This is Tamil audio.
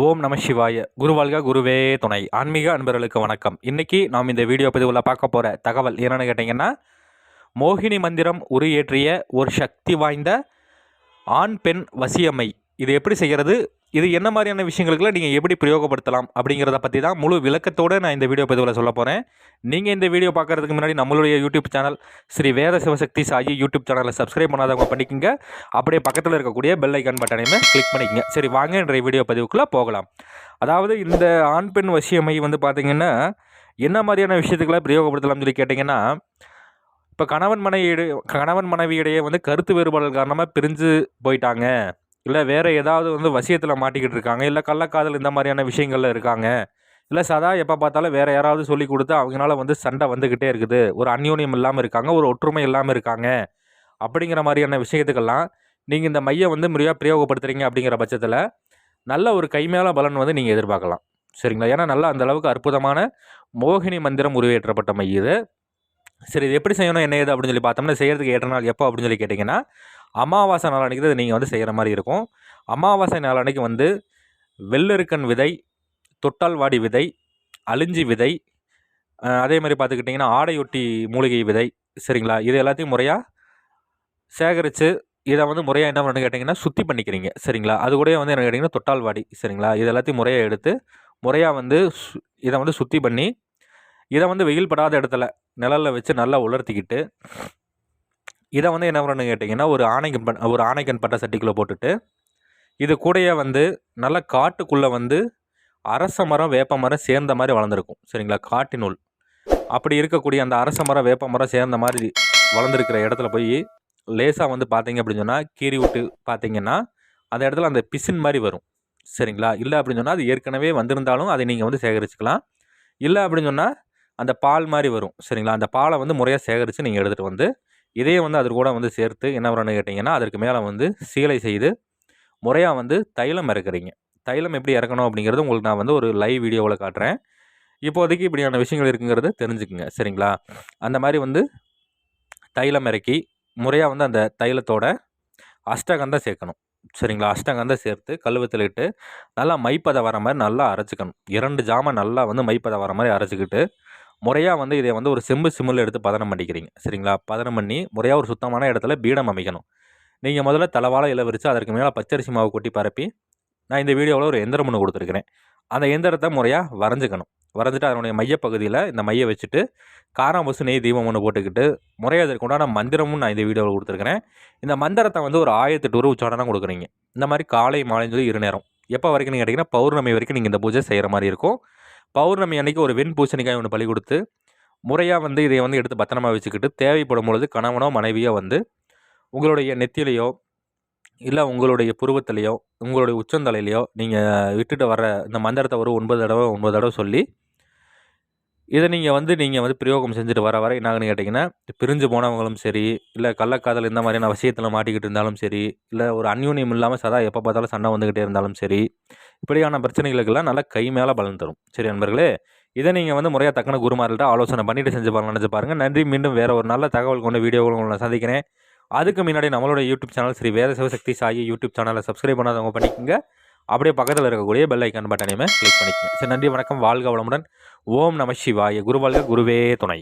ஓம் நம சிவாய. குருவாழ்க குருவே துணை. ஆன்மீக அன்பர்களுக்கு வணக்கம். இன்னைக்கு நாம் இந்த வீடியோ பதிவில் பார்க்க போகிற தகவல் என்னென்னு கேட்டிங்கன்னா மோகினி மந்திரம் உரியேற்றிய ஒரு சக்தி வாய்ந்த ஆண் பெண் வசியம்மை. இது எப்படி செய்கிறது இது என்ன மாதிரியான விஷயங்களுக்குலாம் நீங்கள் எப்படி பிரயோகப்படுத்தலாம் அப்படிங்கிறத பற்றி தான் முழு விளக்கத்தோடு நான் இந்த வீடியோ பதிவில் சொல்ல போகிறேன் நீங்கள் இந்த வீடியோ பார்க்குறதுக்கு முன்னாடி நம்மளுடைய YouTube channel Shri Veda Shivashakti Sai YouTube சேனலை சப்ஸ்கிரைப் பண்ணாதவங்க பண்ணிக்கோங்க. அப்படியே பக்கத்தில் இருக்கக்கூடிய பெல் ஐக்கான் பட்டனையுமே கிளிக் பண்ணிக்கங்க. சரி வாங்க என்ற வீடியோ பதிவுக்குள்ளே போகலாம். அதாவது இந்த ஆண் பெண் வசியமை வந்து பார்த்திங்கன்னா என்ன மாதிரியான விஷயத்துக்கெல்லாம் பிரயோகப்படுத்தலாம்னு சொல்லி கேட்டிங்கன்னா இப்போ கணவன் மனைவி கணவன் மனைவியிடையே வந்து கருத்து வேறுபாடுகள் காரணமாக பிரிஞ்சு போயிட்டாங்க. இல்லை வேறு ஏதாவது வந்து வசியத்தில் மாட்டிக்கிட்டு இருக்காங்க இல்லை கள்ளக்காதல் இந்த மாதிரியான விஷயங்களில் இருக்காங்க இல்லை சதா எப்போ பார்த்தாலும் வேறு யாராவது சொல்லி கொடுத்து அவங்களால வந்து சண்டை வந்துக்கிட்டே இருக்குது ஒரு அந்யோன்யம் இல்லாமல் இருக்காங்க ஒரு ஒற்றுமை இல்லாமல் இருக்காங்க அப்படிங்கிற மாதிரியான விஷயத்துக்கெல்லாம் நீங்கள் இந்த மையம் வந்து முறையாக பிரயோகப்படுத்துகிறீங்க அப்படிங்கிற பட்சத்தில் நல்ல ஒரு கைமேல பலன் வந்து நீங்கள் எதிர்பார்க்கலாம் சரிங்களா? ஏன்னா நல்லா அந்த அளவுக்கு அற்புதமான மோகினி மந்திரம் உருவேற்றப்பட்ட மை இது. சரி இது எப்படி செய்யணும் என்ன ஏது அப்படின்னு சொல்லி பார்த்தோம்னா செய்கிறதுக்கு ஏற்ற நாள் எப்போ அப்படின்னு சொல்லி கேட்டிங்கன்னா அமாவாசை நாள் அன்றைக்கி தான் நீங்கள் வந்து செய்கிற மாதிரி இருக்கும். அமாவாசை நாள் அன்றைக்கி வந்து வெள்ளருக்கன் விதை தொட்டால்வாடி விதை அழிஞ்சி விதை அதே மாதிரி பார்த்துக்கிட்டிங்கன்னா ஆடையொட்டி மூலிகை விதை சரிங்களா? இது எல்லாத்தையும் முறையாக சேகரித்து இதை வந்து முறையாக என்ன பண்ணு கேட்டிங்கன்னா சுத்தி பண்ணிக்கிறீங்க சரிங்களா? அது கூட வந்து என்ன கேட்டிங்கன்னா தொட்டால்வாடி சரிங்களா? இது எல்லாத்தையும் முறையாக எடுத்து முறையாக வந்து இதை வந்து சுத்தி பண்ணி இதை வந்து வெயில் படாத இடத்துல நிழலில் வச்சு நல்லா உலர்த்திக்கிட்டு இதை வந்து என்ன பண்ணணும்னு கேட்டிங்கன்னா ஒரு ஆணைக்கன் ஒரு ஆணைக்கன் பட்ட சட்டிக்குள்ளே போட்டுட்டு இது கூடயே வந்து நல்லா காட்டுக்குள்ளே வந்து அரச மரம் வேப்ப மரம் சேர்ந்த மாதிரி வளர்ந்துருக்கும். சரிங்களா? காட்டினுள் அப்படி இருக்கக்கூடிய அந்த அரச மரம் வேப்ப மரம் சேர்ந்த மாதிரி வளர்ந்துருக்கிற இடத்துல போய் லேசாக வந்து பார்த்தீங்க அப்படின்னு சொன்னால் கீறி விட்டு பார்த்தீங்கன்னா அந்த இடத்துல அந்த பிசின் மாதிரி வரும். சரிங்களா? இல்லை அப்படின்னு சொன்னால் அது ஏற்கனவே வந்திருந்தாலும் அதை நீங்கள் வந்து சேகரிச்சுக்கலாம். இல்லை அப்படின்னு சொன்னால் அந்த பால் மாதிரி வரும். சரிங்களா? அந்த பாலை வந்து முறையாக சேகரித்து நீங்கள் எடுத்துகிட்டு வந்து இதையே வந்து அது கூட வந்து சேர்த்து என்ன வரணும்னு கேட்டிங்கன்னா அதற்கு மேலே வந்து சீலை செய்து முறையாக வந்து தைலம் இறக்குறீங்க. தைலம் எப்படி இறக்கணும் அப்படிங்கிறது உங்களுக்கு நான் வந்து ஒரு லைவ் வீடியோவில் காட்டுறேன். இப்போதைக்கு இப்படியான விஷயங்கள் இருக்குங்கிறது தெரிஞ்சுக்குங்க சரிங்களா? அந்த மாதிரி வந்து தைலம் இறக்கி முறையாக வந்து அந்த தைலத்தோட அஷ்டகந்தம் சேர்க்கணும் சரிங்களா? அஷ்டகந்தம் சேர்த்து கழுவத்தில் இட்டு நல்லா மைப்பதை வர மாதிரி நல்லா அரைச்சிக்கணும். இரண்டு ஜாமான் நல்லா வந்து மைப்பதை வர மாதிரி அரைச்சிக்கிட்டு முறையாக வந்து இதை வந்து ஒரு செம்பு சிம்மில் எடுத்து பதனம் பண்ணிக்கிறீங்க. சரிங்களா? பதனம் பண்ணி முறையாக ஒரு சுத்தமான இடத்துல பீடம் அமைக்கணும். நீங்கள் முதல்ல தலைவாழை இலை விரித்து அதற்கு மேலே பச்சரிசி மாவு கொட்டி பரப்பி நான் இந்த வீடியோவில் ஒரு எந்திரம் ஒன்று கொடுத்துருக்குறேன். அந்த எந்திரத்தை முறையாக வரைஞ்சிக்கணும். வரைஞ்சிட்டு அதனுடைய மையப்பகுதியில் இந்த மையை வச்சுட்டு காராம்பசு நெய் தீபம் ஒன்று போட்டுக்கிட்டு முறையாக அதற்கு உண்டான மந்திரமும் நான் இந்த வீடியோவில் கொடுத்துருக்குறேன். இந்த மந்திரத்தை வந்து ஒரு ஆயிரத்தெட்டு ரூபா உச்சாடனம் கொடுக்குறீங்க. இந்த மாதிரி காலை மாலைன்னு சொல்லி இரு நேரம். எப்போ வரைக்கும் நீங்கள் கேட்டிங்கன்னா பௌர்ணமி வரைக்கும் நீங்கள் இந்த பூஜை செய்கிற மாதிரி இருக்கும். பௌர்ணமி அன்னைக்கு ஒரு வெண் பூசணிக்காய் ஒன்று பலி கொடுத்து முறையாக வந்து இதை வந்து எடுத்து பத்திரமா வச்சுக்கிட்டு தேவைப்படும் பொழுது கணவனோ மனைவியோ வந்து உங்களுடைய நெத்திலையோ இல்லை உங்களுடைய புருவத்திலையோ உங்களுடைய உச்சந்தலையிலையோ நீங்கள் விட்டுட்டு வர இந்த மந்திரத்தை ஒரு ஒன்பது தடவை ஒன்பது தடவை சொல்லி இதை நீங்கள் வந்து நீங்கள் வந்து பிரயோகம் செஞ்சுட்டு வர வர என்னாகன்னு கேட்டிங்கன்னா பிரிஞ்சு போனவங்களும் சரி இல்லை கள்ளக்காதல் இந்த மாதிரியான விஷயத்தில் மாட்டிக்கிட்டு இருந்தாலும் சரி இல்லை ஒரு அந்யூன்யம் இல்லாமல் சதா எப்போ பார்த்தாலும் சண்டை வந்துக்கிட்டே இருந்தாலும் சரி இப்படியான பிரச்சனைகளுக்கெல்லாம் நல்லா கை மேலே பலன் தரும். சரி நண்பர்களே இதை நீங்கள் வந்து முறையாக தக்கன குருமார்கள்ட்ட ஆலோசனை பண்ணிவிட்டு செஞ்சு பாருங்க நினச்சி பாருங்கள் நன்றி மீண்டும் வேறு ஒரு நல்ல தகவல் கொண்ட வீடியோவில் உங்களை சந்திக்கிறேன். அதுக்கு முன்னாடி நம்மளோட YouTube channel Shri Veda Shivashakti Sai YouTube சேனலை சப்ஸ்கிரைப் பண்ணாதவங்க பண்ணிக்கோங்க. அப்படியே பக்கத்தில் இருக்கக்கூடிய பெல் ஐக்கான் பட்டனையுமே கிளிக் பண்ணிக்கோங்க. சரி நன்றி வணக்கம். வாழ்க வளமுடன். ஓம் நம சிவாய. குருவாழ்க குருவே துணை.